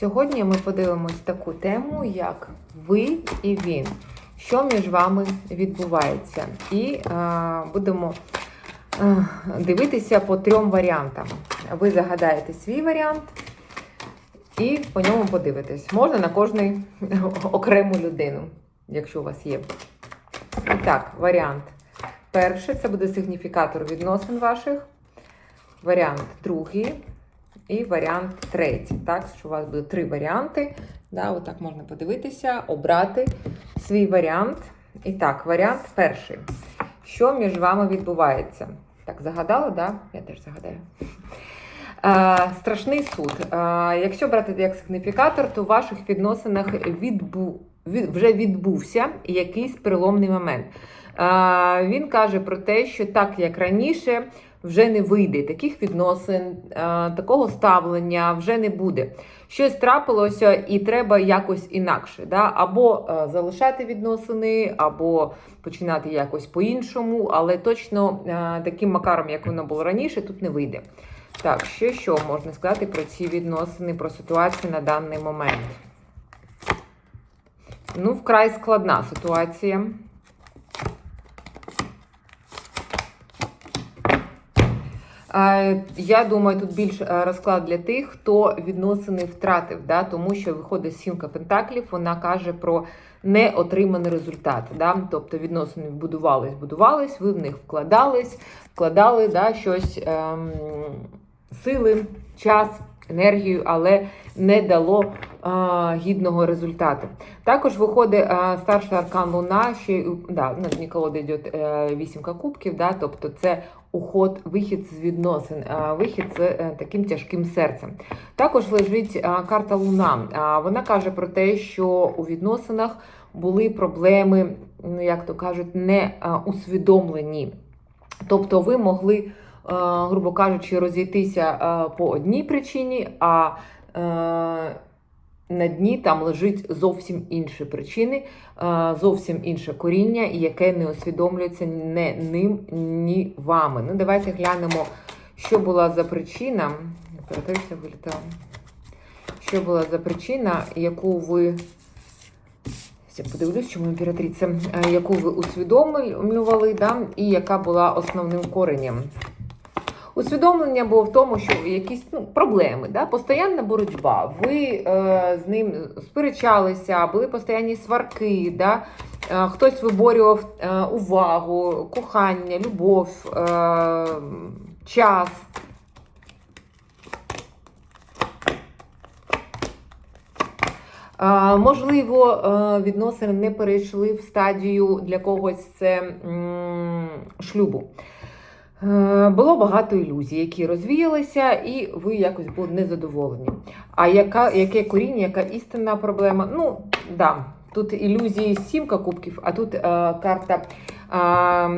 Сьогодні ми подивимось таку тему, як ви і він. Що між вами відбувається? І е, будемо е, дивитися по трьом варіантам. Ви загадаєте свій варіант і по ньому подивитесь. Можна на кожну окрему людину, якщо у вас є. І так, варіант. Перший це буде сигніфікатор відносин ваших. Варіант другий і варіант третій. Так, що у вас буде три варіанти. Да, отак можна подивитися, обрати свій варіант. І так, варіант перший. Що між вами відбувається? Так, загадала, да? Я теж загадаю. Е, страшний суд. Е, якщо брати як сигніфікатор, то в ваших відносинах відбу, від, вже відбувся якийсь переломний момент. Е, він каже про те, що так як раніше вже не вийде таких відносин, е, такого ставлення вже не буде. Щось трапилося і треба якось інакше. Да? Або е, залишати відносини, або починати якось по-іншому, але точно е, таким макаром, як воно було раніше, тут не вийде. Так, ще що можна сказати про ці відносини, про ситуацію на даний момент? Ну, вкрай складна ситуація. Я думаю, тут більш е, розклад для тих, хто відносини втратив, да? тому що виходить сімка пентаклів, вона каже про неотриманий результат. Да? Тобто відносини будувались, будувались, ви в них вкладались, вкладали да, щось ем, сили, час, енергію, але не дало е, гідного результату. Також виходить е, старший аркан Луна, ще да, на колоди йде е, вісімка кубків, да, тобто це уход, вихід з відносин, е, вихід з е, таким тяжким серцем. Також лежить е, карта Луна. Вона каже про те, що у відносинах були проблеми, ну як то кажуть, не усвідомлені. Тобто ви могли, грубо кажучи, розійтися по одній причині, а на дні там лежить зовсім інші причини, е, зовсім інше коріння, яке не усвідомлюється не ним, ні вами. Ну, давайте глянемо, що була за причина. Оператився вилітала. Що була за причина, яку ви. Я подивлюсь, чому імператриця, е, яку ви усвідомлювали, да, і яка була основним коренем. Усвідомлення було в тому, що якісь ну, проблеми, да? постійна боротьба. Ви е, з ним сперечалися, були постійні сварки, да? е, хтось виборював е, увагу, кохання, любов, е, час. Е, Можливо, е, відносини не перейшли в стадію для когось це шлюбу. Е, Було багато ілюзій, які розвіялися, і ви якось були незадоволені. А яка, яке коріння, яка істинна проблема? Ну, да, тут ілюзії сімка кубків, а тут е, карта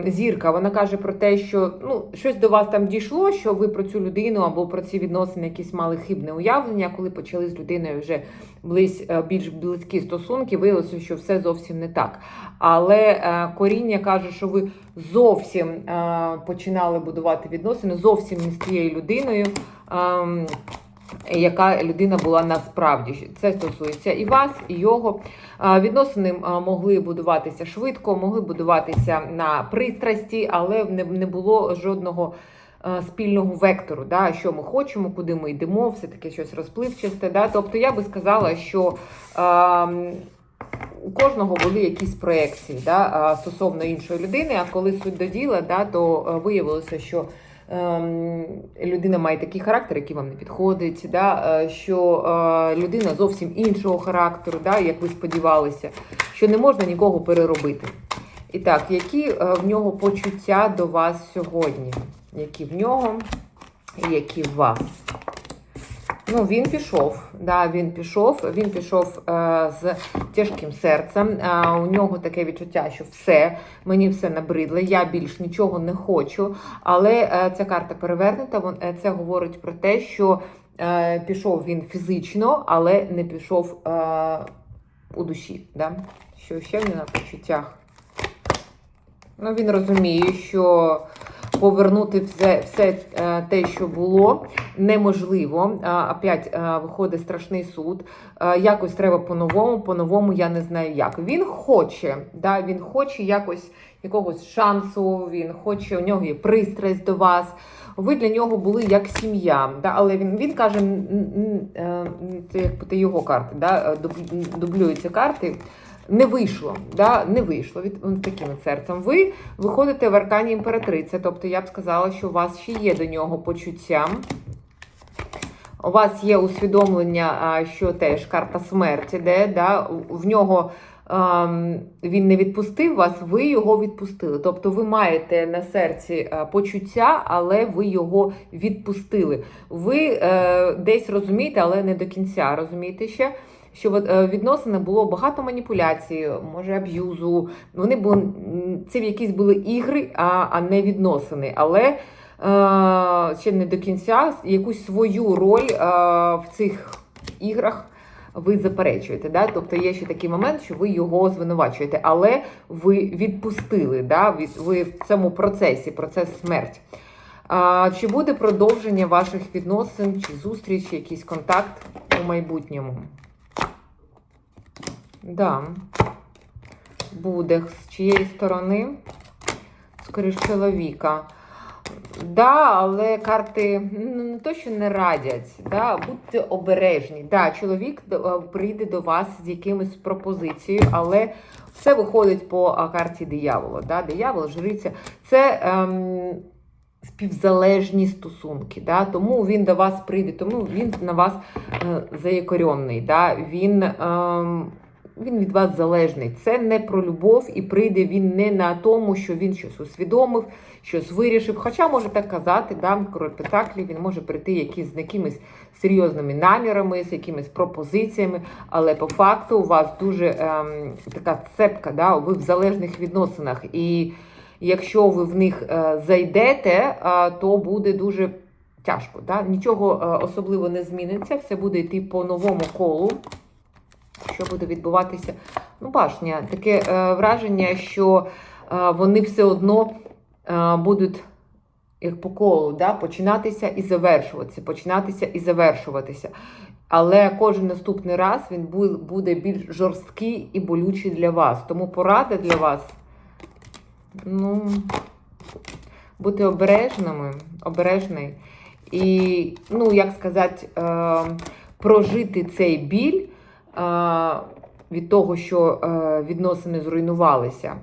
е, зірка. Вона каже про те, що ну, щось до вас там дійшло, що ви про цю людину або про ці відносини якісь мали хибне уявлення, коли почали з людиною вже близь, е, більш близькі стосунки, виявилося, що все зовсім не так. Але е, коріння каже, що ви зовсім е, починали будувати відносини, зовсім не з тією людиною. ем, яка людина була насправді. Це стосується і вас, і його. Відносини могли будуватися швидко, могли будуватися на пристрасті, але не, було жодного спільного вектору, да, що ми хочемо, куди ми йдемо, все таке щось розпливчасте. Да? Тобто я би сказала, що а, у кожного були якісь проекції да, стосовно іншої людини, а коли суть до діла, да, то виявилося, що людина має такий характер, який вам не підходить, да, е, що е, людина зовсім іншого характеру, да, як ви сподівалися, що не можна нікого переробити. І так, які е, в нього почуття до вас сьогодні? Які в нього і які в вас? Ну, він пішов, да, він пішов, він пішов е, з тяжким серцем. Е, у нього таке відчуття, що все, мені все набридло, я більш нічого не хочу. Але е, ця карта перевернута, вон, е, це говорить про те, що е, пішов він фізично, але не пішов е, у душі. Да? Що ще в нього на почуттях? Ну, він розуміє, що повернути все, все е, те, що було, неможливо. А, Опять е, виходить страшний суд. Е, Якось треба по-новому, по-новому я не знаю як. Він хоче, да, він хоче якось якогось шансу, він хоче, у нього є пристрасть до вас. Ви для нього були як сім'я, да, але він, він каже, е, це як його карти, да, е, дублюються карти. Не вийшло, да, не вийшло від таким серцем. Ви виходите в аркані імператриця, тобто я б сказала, що у вас ще є до нього почуття. У вас є усвідомлення, що теж карта смерті, де да, в нього ем, він не відпустив вас, ви його відпустили. Тобто ви маєте на серці е, почуття, але ви його відпустили. Ви е, десь розумієте, але не до кінця розумієте ще. Що от, е, відносини було багато маніпуляцій, може аб'юзу. Вони були це якісь були ігри, а, а не відносини. Але е, ще не до кінця якусь свою роль е, в цих іграх ви заперечуєте. Да? Тобто є ще такий момент, що ви його звинувачуєте, але ви відпустили. Да? Ви в цьому процесі, процес смерть. А, чи буде продовження ваших відносин, чи зустріч, якийсь контакт у майбутньому? Да. Буде з чиєї сторони? Скоріш чоловіка. Да, але карти ну, не то, що не радять. Да, будьте обережні. Да, чоловік е, прийде до вас з якимось пропозицією, але все виходить по карті диявола. Да? Диявол, жриця. Це ем, співзалежні стосунки. Да? Тому він до вас прийде, тому він на вас е, заякоренний. Да? Він, ем, він від вас залежний. Це не про любов, і прийде він не на тому, що він щось усвідомив, щось вирішив. Хоча може так казати, да? король Пентаклів, він може прийти якісь, з якимись серйозними намірами, з якимись пропозиціями, але по факту у вас дуже ем, така цепка, да? ви в залежних відносинах. І якщо ви в них е, зайдете, е, то буде дуже тяжко. Да? Нічого е, особливо не зміниться, все буде йти по новому колу. Що буде відбуватися? Ну, башня, таке е, враження, що е, вони все одно е, будуть як по колу, да? починатися і завершуватися, починатися і завершуватися. Але кожен наступний раз він буде більш жорсткий і болючий для вас. Тому порада для вас ну, бути обережними, обережний. І, ну, як сказати, е, прожити цей біль від того, що е, відносини зруйнувалися.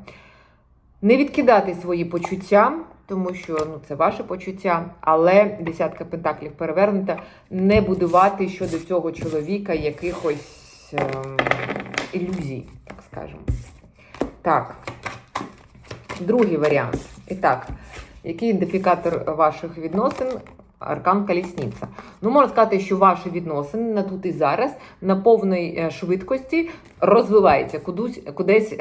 Не відкидати свої почуття, тому що ну, це ваше почуття, але десятка пентаклів перевернута, не будувати щодо цього чоловіка якихось ем, ілюзій, так скажемо. Так, другий варіант. І так, який ідентифікатор ваших відносин? Аркан Колісниця. Ну, можна сказати, що ваші відносини на тут і зараз на повній е, швидкості розвиваються, кудись, кудись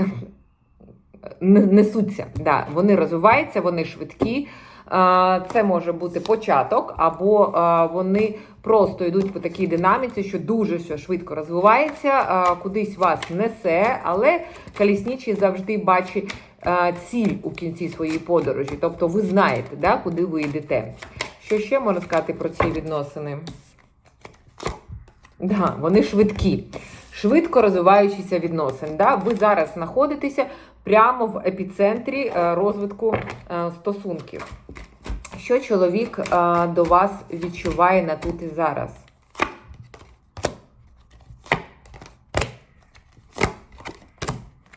несуться. Да, вони розвиваються, вони швидкі. Це може бути початок, або вони просто йдуть по такій динаміці, що дуже все швидко розвивається, кудись вас несе, але колісничий завжди бачить ціль у кінці своєї подорожі. Тобто ви знаєте, да, куди ви йдете. Що ще можна сказати про ці відносини? Да, вони швидкі, швидко розвиваючіся відносини. Да? Ви зараз знаходитеся прямо в епіцентрі е, розвитку е, стосунків. Що чоловік е, до вас відчуває на тут і зараз?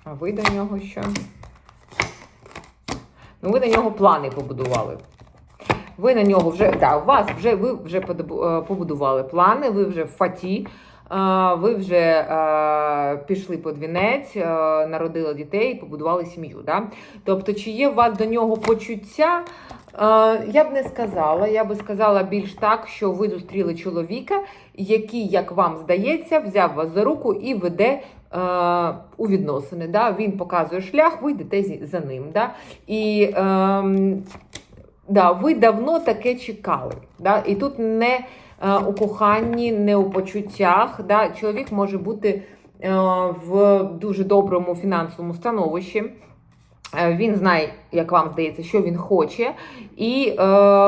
А ви до нього що? Ну, ви на нього плани побудували. Ви на нього вже, да, у вас вже ви вже е, побудували плани, ви вже в фаті, е, ви вже е, пішли під вінець, е, народили дітей, побудували сім'ю. Да? Тобто, чи є у вас до нього почуття? Я б не сказала. Я би сказала більш так, що ви зустріли чоловіка, який, як вам здається, взяв вас за руку і веде. У відносини, да? він показує шлях, ви йдете за ним. Да? І ем, да, ви давно таке чекали. Да? І тут не е, у коханні, не у почуттях. Да? Чоловік може бути е, в дуже доброму фінансовому становищі. Е, Він знає, як вам здається, що він хоче, і е,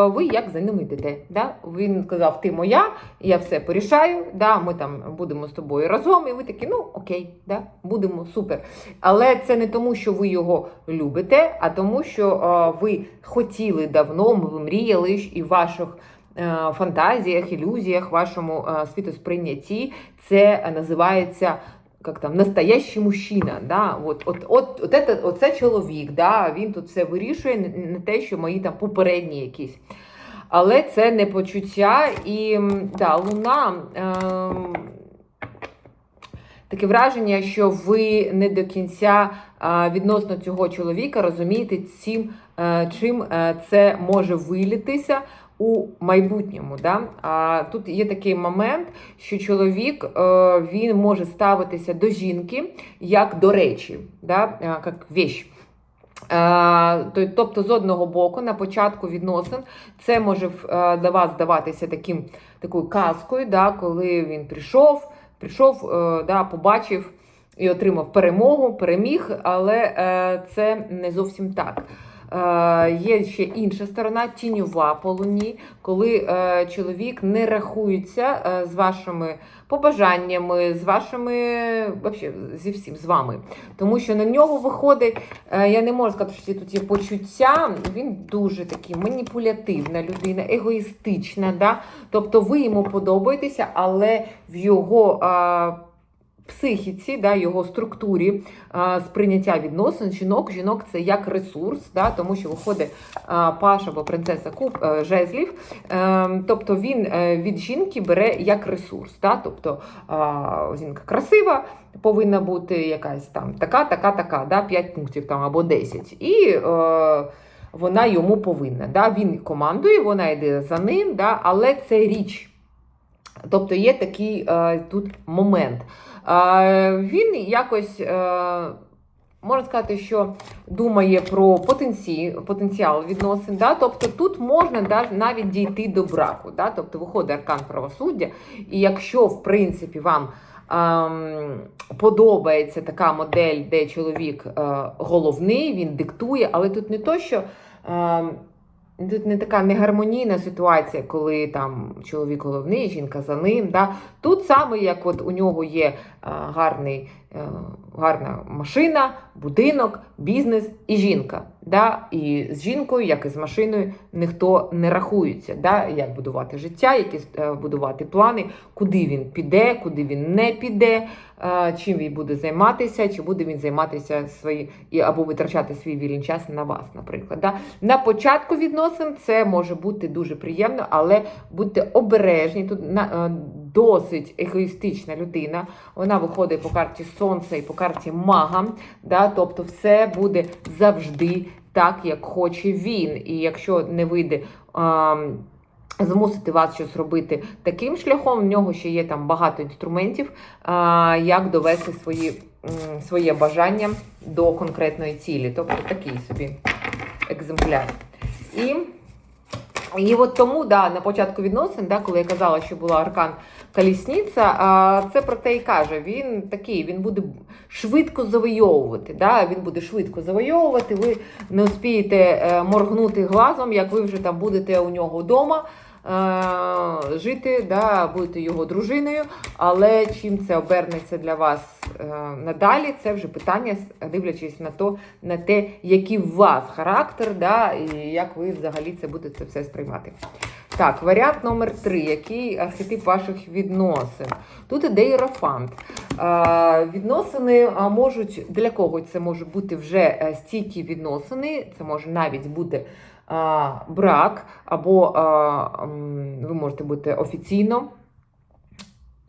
ви як за ним йдете. Да? Він сказав, ти моя, я все порішаю, да? ми там будемо з тобою разом, і ви такі, ну окей, да? будемо супер. Але це не тому, що ви його любите, а тому, що е, ви хотіли давно, ви мріяли і в ваших. е, Фантазіях, ілюзіях, вашому е, світосприйнятті це називається як там настоящий мужчина. Да? От, от, от, от це, оце чоловік, да? він тут все вирішує, не, те, що мої там попередні якісь. Але це не почуття і да, луна. Ем, Таке враження, що ви не до кінця відносно цього чоловіка розумієте, цим, е, чим е, це може вилітися у майбутньому. Да? А, тут є такий момент, що чоловік е, він може ставитися до жінки як до речі, да? як вещь. Тобто, з одного боку, на початку відносин це може е, для вас здаватися таким, такою казкою, да, коли він прийшов, прийшов, е, да, побачив і отримав перемогу, переміг, але це не зовсім так. Е, Є ще інша сторона, тіньова по луні, коли е, чоловік не рахується е, з вашими побажаннями, з вашими вообще, зі всім з вами. Тому що на нього виходить, я не можу сказати, що тут є почуття. Він дуже такий маніпулятивна людина, егоїстична. Да? Тобто ви йому подобаєтеся, але в його. Е, Психіці, да, його структурі а, сприйняття відносин жінок. Жінок це як ресурс, да, тому що виходить а, паша або принцеса куб е, жезлів. Е, тобто він е, від жінки бере як ресурс. Да, тобто а, жінка красива, повинна бути якась там така, така, така, да, 5 пунктів там або 10. І е, вона йому повинна. Да, Він командує, вона йде за ним, да, але це річ. Тобто є такий е, тут момент. Він якось. Е, Можна сказати, що думає про потенці, потенціал відносин. Да? Тобто тут можна навіть дійти до браку. Да? Тобто виходить аркан правосуддя, і якщо, в принципі, вам ем, подобається така модель, де чоловік е, головний, він диктує, але тут не то, що. Тут не така негармонійна ситуація, коли там чоловік головний, жінка за ним. Да? Тут саме як от у нього є е, гарний, е, гарна машина, будинок, бізнес і жінка. Да? І з жінкою, як і з машиною, ніхто не рахується. Да? Як будувати життя, які е, будувати плани, куди він піде, куди він не піде, е, чим він буде займатися, чи буде він займатися свої, або витрачати свій вільний час на вас, наприклад. Да? На початку відносин це може бути дуже приємно, але будьте обережні. Тут е, досить егоїстична людина. Вона виходить по карті Сонця і по карті Мага. Да? Тобто все буде завжди так, як хоче він. І якщо не вийде. ем, Змусити вас щось робити таким шляхом, в нього ще є там багато інструментів, як довести свої, своє бажання до конкретної цілі. Тобто такий собі екземпляр. І, і от тому, да, на початку відносин, да, коли я казала, що була аркан Колісниця, це про те і каже. Він такий, він буде швидко завойовувати. Да, він буде швидко завойовувати. Ви не успієте е, моргнути глазом, як ви вже там будете у нього вдома. е, Жити, да, будете його дружиною, але чим це обернеться для вас е, надалі, це вже питання, дивлячись на то, на те, який у вас характер, да, і як ви взагалі це будете все сприймати. Так, варіант номер три. Який архетип ваших відносин? Тут іде іерофант. Відносини можуть для когось це може бути вже е, стійкі відносини, це може навіть бути брак, або ви можете бути офіційно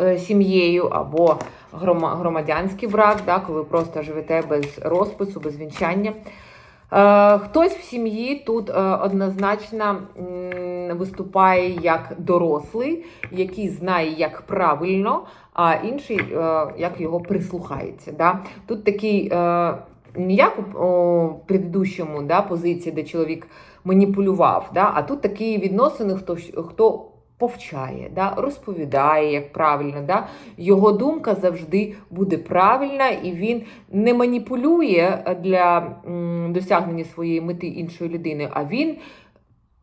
е, сім'єю, або громадянський брак, да, коли просто живете без розпису, без вінчання. Е, Хтось в сім'ї тут однозначно виступає як дорослий, який знає, як правильно, а інший е, як його прислухається. Да? Тут такий е, не як у предыдущому да, позиції, де чоловік маніпулював, да? а тут такі відносини, хто, хто повчає, да, розповідає, як правильно. Да, Його думка завжди буде правильна, і він не маніпулює для м, досягнення своєї мети іншої людини, а він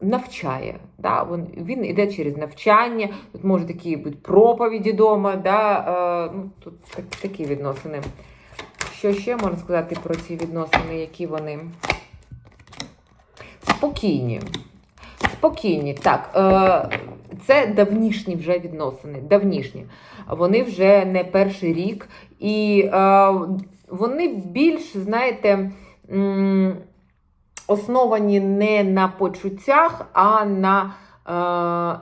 навчає. Да? Він, він йде через навчання, тут може такі бути проповіді вдома, да? е, ну, тут так, такі відносини. Що ще можна сказати про ці відносини, які вони спокійні. Спокійні, так. Е, це давнішні вже відносини. Давнішні. Вони вже не перший рік. І е, вони більш, знаєте, основані не на почуттях, а на е,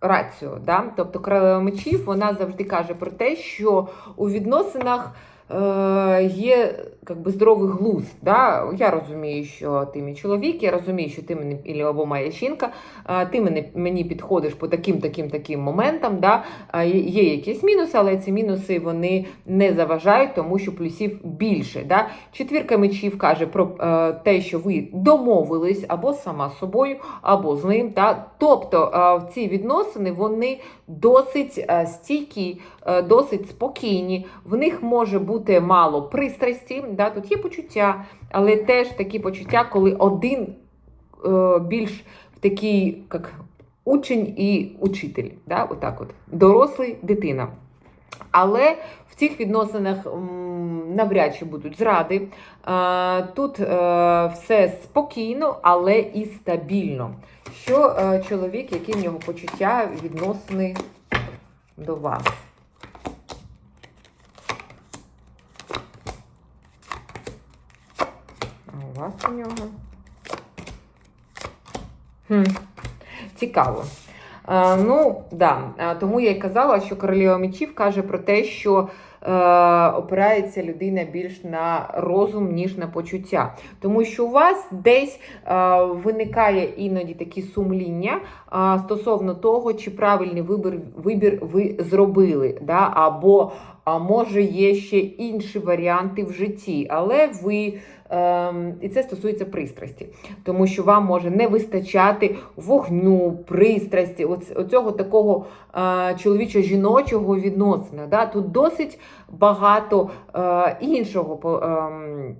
рацію. Да? Тобто королева мечів вона завжди каже про те, що у відносинах е, є как би, здоровий глузд. Да? Я розумію, що ти мій чоловік, я розумію, що ти мені або моя жінка, ти мені, мені підходиш по таким, таким, таким моментам. Да? Є якісь мінуси, але ці мінуси вони не заважають, тому що плюсів більше. Да? Четвірка мечів каже про е, те, що ви домовились або сама з собою, або з ним. Да? Тобто е, ці відносини вони досить е, стійкі, досить спокійні. В них може бути мало пристрасті. Да? Тут є почуття, але теж такі почуття, коли один е, більш такий, як учень і учитель. Да? Отак от. Дорослий дитина. Але в цих відносинах навряд чи будуть зради. Е, Тут е, все спокійно, але і стабільно. Що е, чоловік, які в нього почуття відносини до вас? А у нього? Хм. Цікаво. Е, ну, да. Е, Тому я й казала, що королева мечів каже про те, що е, опирається людина більш на розум, ніж на почуття. Тому що у вас десь е, виникає іноді такі сумління е, стосовно того, чи правильний вибір, вибір ви зробили. Да? Або а може є ще інші варіанти в житті, але ви. Ем, і це стосується пристрасті, тому що вам може не вистачати вогню, пристрасті, оц- оцього такого е, чоловічо-жіночого відносина. Да? Тут досить багато е, іншого ем,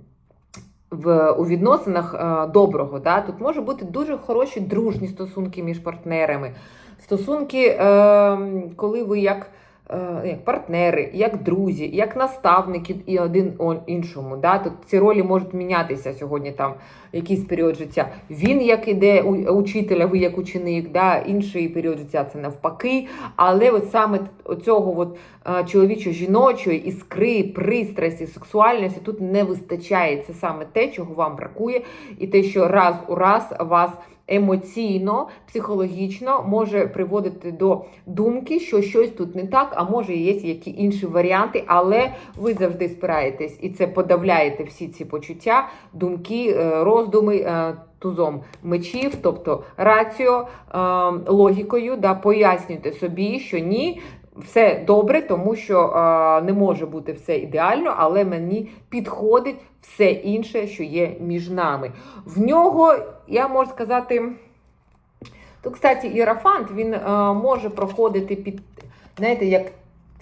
в, у відносинах е, доброго. Да? Тут може бути дуже хороші дружні стосунки між партнерами. Стосунки, е, коли ви як, е, як партнери, як друзі, як наставники і один іншому. Да? Тут ці ролі можуть мінятися сьогодні там якийсь період життя. Він як іде у- учитель, ви як ученик, да? інший період життя це навпаки. Але от саме оцього от, е, чоловічо-жіночої іскри, пристрасті, сексуальності тут не вистачає. Це саме те, чого вам бракує, і те, що раз у раз вас емоційно, психологічно може приводити до думки, що щось тут не так, а може є які інші варіанти, але ви завжди спираєтесь і це подавляєте всі ці почуття, думки, е, роздуми. е, Тузом мечів, тобто раціо, е, логікою, да, пояснюйте собі, що ні, все добре, тому що е, не може бути все ідеально, але мені підходить все інше, що є між нами. В нього, я можу сказати, тут, кстати, іерафант, він е, може проходити під, знаєте, як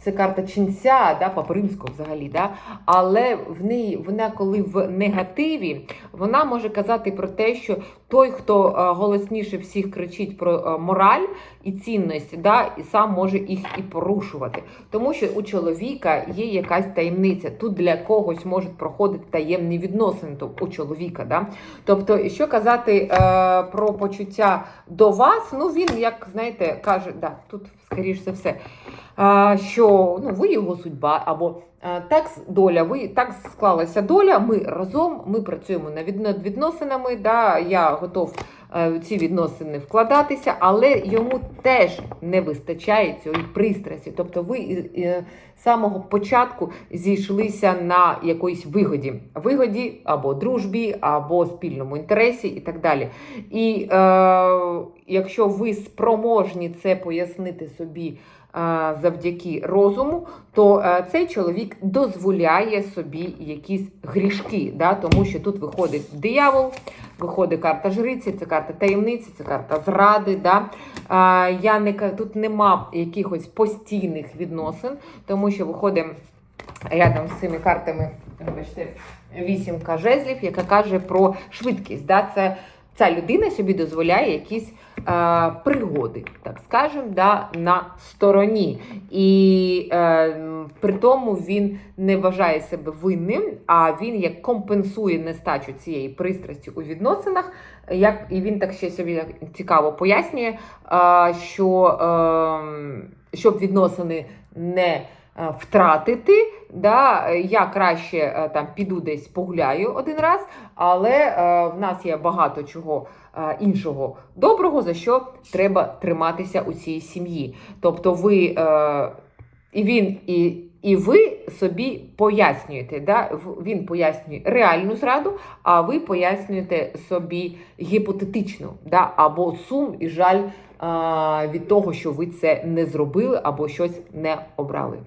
це карта ченця, да, римську взагалі, да, але в неї вона, коли в негативі, вона може казати про те, що той, хто е, голосніше всіх кричить про е, мораль і цінності, да, і сам може їх і порушувати. Тому що у чоловіка є якась таємниця. Тут для когось можуть проходити таємні відносини у чоловіка. Да? Тобто, що казати е, про почуття до вас, ну він, як знаєте, каже, да, тут скоріш за все, е, що ну, ви його судьба, або так доля, ви так склалася доля. Ми разом ми працюємо над відносинами. Да, я готов е, в ці відносини вкладатися, але йому теж не вистачає цієї пристрасті. Тобто, ви і- і з самого початку зійшлися на якоїсь вигоді, вигоді або дружбі, або спільному інтересі, і так далі. І е, якщо ви спроможні це пояснити собі завдяки розуму, то е, цей чоловік дозволяє собі якісь грішки, да? тому що тут виходить диявол, виходить карта жриці, це карта таємниці, це карта зради. Да? А, я не, тут нема якихось постійних відносин, тому що виходить рядом з цими картами, вибачте, вісімка жезлів, яка каже про швидкість. Да? Це ця людина собі дозволяє якісь е, пригоди, так скажемо, да, на стороні. І е, при тому він не вважає себе винним, а він як компенсує нестачу цієї пристрасті у відносинах. Як, і він так ще собі цікаво пояснює, е, що е, щоб відносини не втратити, да, я краще е, там піду десь погуляю один раз, але е, в нас є багато чого е, іншого доброго, за що треба триматися у цій сім'ї. Тобто ви е, і він, і, і ви собі пояснюєте. Да? Він пояснює реальну зраду, а ви пояснюєте собі гіпотетичну, да? або сум і жаль е, від того, що ви це не зробили або щось не обрали.